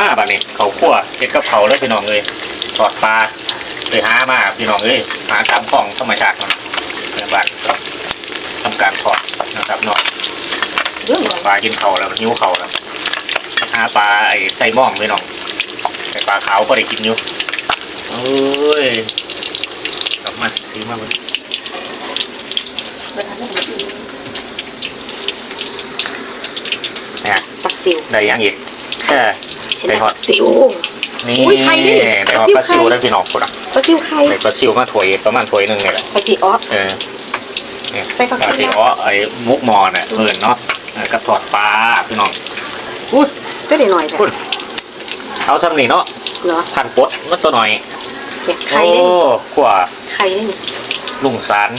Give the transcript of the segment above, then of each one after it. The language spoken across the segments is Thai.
มาบัดนี้เขาคั่วเฮ็ดกับเขาวแล้วพี่น้องเลยทอดปลาไปหามาพี่น้องเอ้ยหาตามของธรรมชาติมันเพื่อนบ้านครับทำการทอดนะครับเนาะเรื่องอะไรปลากินเขาวแล้วหิวเขาวแล้วหาปลาไอ้ไส้ม่องพี่น้องไอ้ปลาขาวก็ได้กินอยู่เอ้ยกลับมาถือมาเบิ่งเนี่ยปลาซิวได้ยังอีกแค่ ฉันได้ปลาซิว นี่อุ้ยไข่ดิได้หอดปลาซิว ได้พี่น้องคนอะปลาซิวไข่ได้ปลาซิวมาถ้วยประมาณถ้วยหนึงเนี่ยแหละปลาซิวออฟ เออเนี่ยใส่ผักปลาชีซิวอ๋อไอ้มุกมอเนี่ยเพิ่นเนาะเออกระทอดปลาพี่น้องอุ้ยก็ได้หน่อยแต่คุณเอาซ้ำนี่เนาะเหรอพันปดมันตัวหน่อย เนี่ยไข่โอ้ได้ขวาไข่ได้ลุงสาร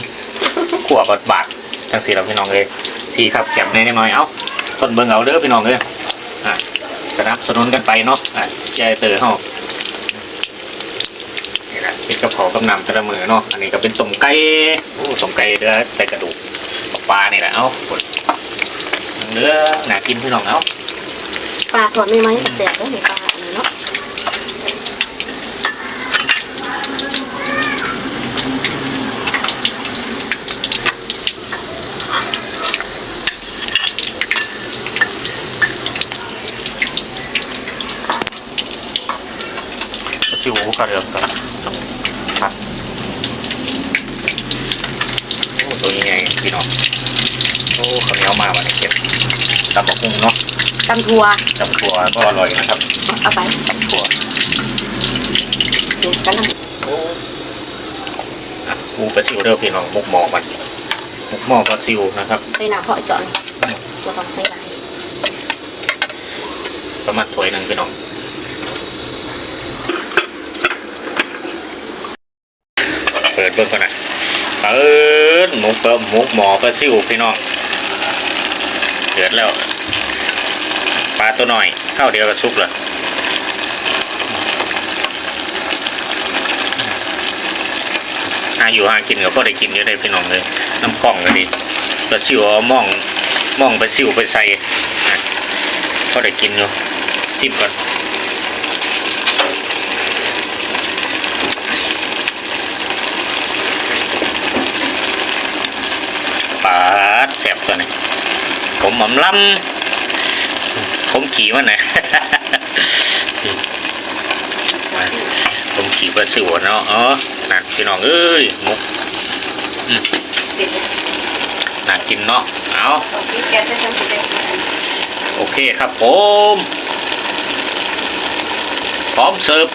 ขวบาดบาดจังสีเราพี่น้องเลยทีครับแก็บในน้อยๆเอ้าต้นเบิ่งเอาเด้อพี่น้องเลยอะ สนับสนุนกันไปเนาะอะใจเตอเฮานี่แหละเป็นกระเพากำนำกระมือเนาะอันนี้ก็เป็นสมไก่โอ้สมไก่เด้อแต่กระดูกปลานี่แหละเอ้าเนื้อหนากินพี่น้องเอ้าปลาทอดไม่ไหมแสบแล้วนี่ปลาอันนี้เนาะ ชิวกระเดือกกันครับโอ้ตัวยังไงพี่น้องโอ้ข้าวเหนียวมาวันนี้เก็บตำบักหุ่งเนาะตำทัวตำถั่วก็อร่อยนะครับเอาไปตำถั่วดูกันนะโอ้อะปูปลาซิวเด้อพี่น้องมุกหมอมันมุกหมอปลาซิวนะครับใส่น้ำเพาะเจาะเลยเราต้องใส่ไหลายประมาณถ้วยหนึ่งพี่น้อง ปิดเบิ่งก่อนนะเปิดหมูเปิมหมูหมอปลาซิวพี่น้องเดือดแล้วปลาตัวหน่อยเข้าเดียวกับซุปเลยหาอยู่หากินก็พอได้กินอยู่ได้พี่น้องเลยน้ำกล่องก็ดีปลาซิวม่องม่องปลาซิวไปใส่นะพอได้กินอยู่ซิมก่อนปาดแสบ ตัวนี้ผมหม่ำล้ำผมขี่มันนะผมขี่ปลาซิวเนาะอ๋อนั่นพี่น้องเอ้ยมุกเสร็จแล้วน่ากินเนาะเอาโอเคครับผม พร้อมเสิร์ฟ